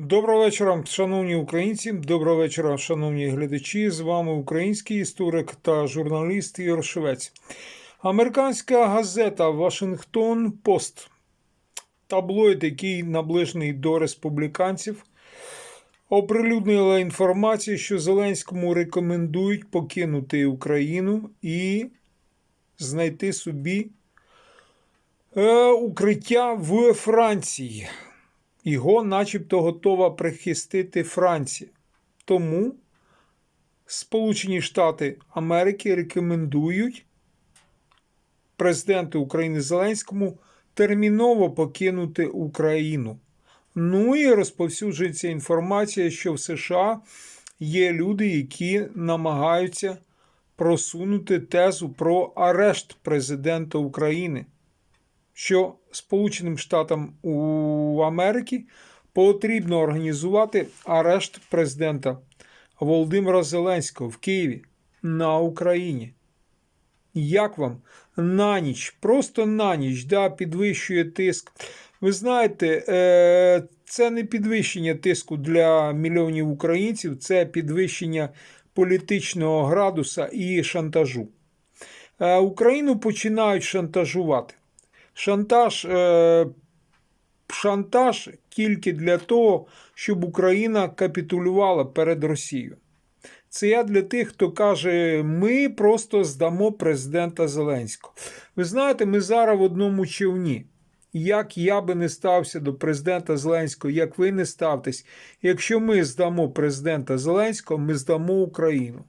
Доброго вечора, шановні українці. Доброго вечора, шановні глядачі. З вами український історик та журналіст Ігор Швець. Американська газета Вашингтон Пост, таблоїд, який наближений до республіканців, оприлюднила інформацію, що Зеленському рекомендують покинути Україну і знайти собі е, укриття в Франції. Його начебто готова прихистити Франція. Тому Сполучені Штати Америки рекомендують президенту України Зеленському терміново покинути Україну. Ну і розповсюджується інформація, що в США є люди, які намагаються просунути тезу про арешт президента України що Сполученим Штатам у Америки потрібно організувати арешт президента Володимира Зеленського в Києві на Україні. Як вам на ніч, просто на ніч, да, підвищує тиск. Ви знаєте, е, це не підвищення тиску для мільйонів українців, це підвищення політичного градуса і шантажу. Е, Україну починають шантажувати. Шантаж, е, шантаж тільки для того, щоб Україна капітулювала перед Росією. Це я для тих, хто каже, ми просто здамо президента Зеленського. Ви знаєте, ми зараз в одному човні. Як я би не стався до президента Зеленського, як ви не ставтесь, якщо ми здамо президента Зеленського, ми здамо Україну.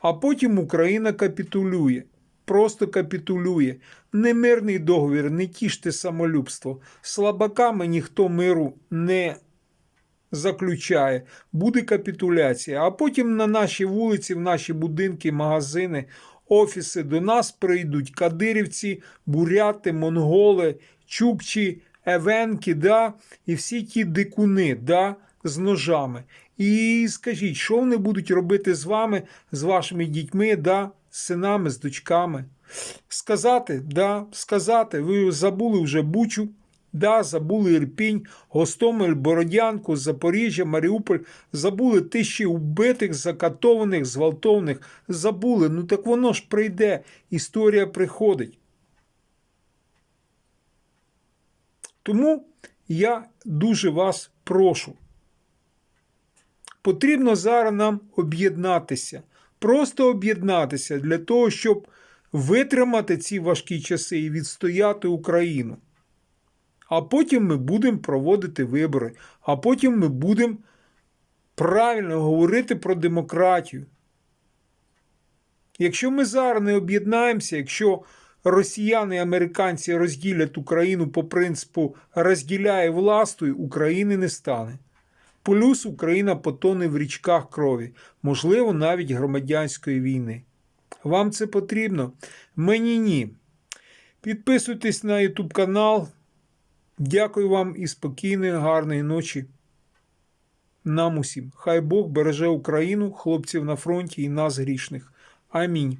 А потім Україна капітулює просто капітулює. Не мирний договір, не тіште самолюбство. Слабаками ніхто миру не заключає. Буде капітуляція. А потім на наші вулиці, в наші будинки, магазини, офіси до нас прийдуть кадирівці, буряти, монголи, чукчі, евенки, да, і всі ті дикуни, да, з ножами. І скажіть, що вони будуть робити з вами, з вашими дітьми, да, з синами, з дочками? Сказати, да, сказати, ви забули вже Бучу, да, забули Ірпінь, Гостомель, Бородянку, Запоріжжя, Маріуполь, забули тисячі убитих, закатованих, зґвалтованих, забули. Ну так воно ж прийде, історія приходить. Тому я дуже вас прошу. Потрібно зараз нам об'єднатися, просто об'єднатися для того, щоб витримати ці важкі часи і відстояти Україну. А потім ми будемо проводити вибори, а потім ми будемо правильно говорити про демократію. Якщо ми зараз не об'єднаємося, якщо росіяни і американці розділять Україну по принципу розділяє властуй, України не стане. Плюс Україна потоне в річках крові, можливо, навіть громадянської війни. Вам це потрібно? Мені ні. Підписуйтесь на YouTube канал. Дякую вам і спокійної, гарної ночі. Нам усім. Хай Бог береже Україну, хлопців на фронті і нас грішних. Амінь.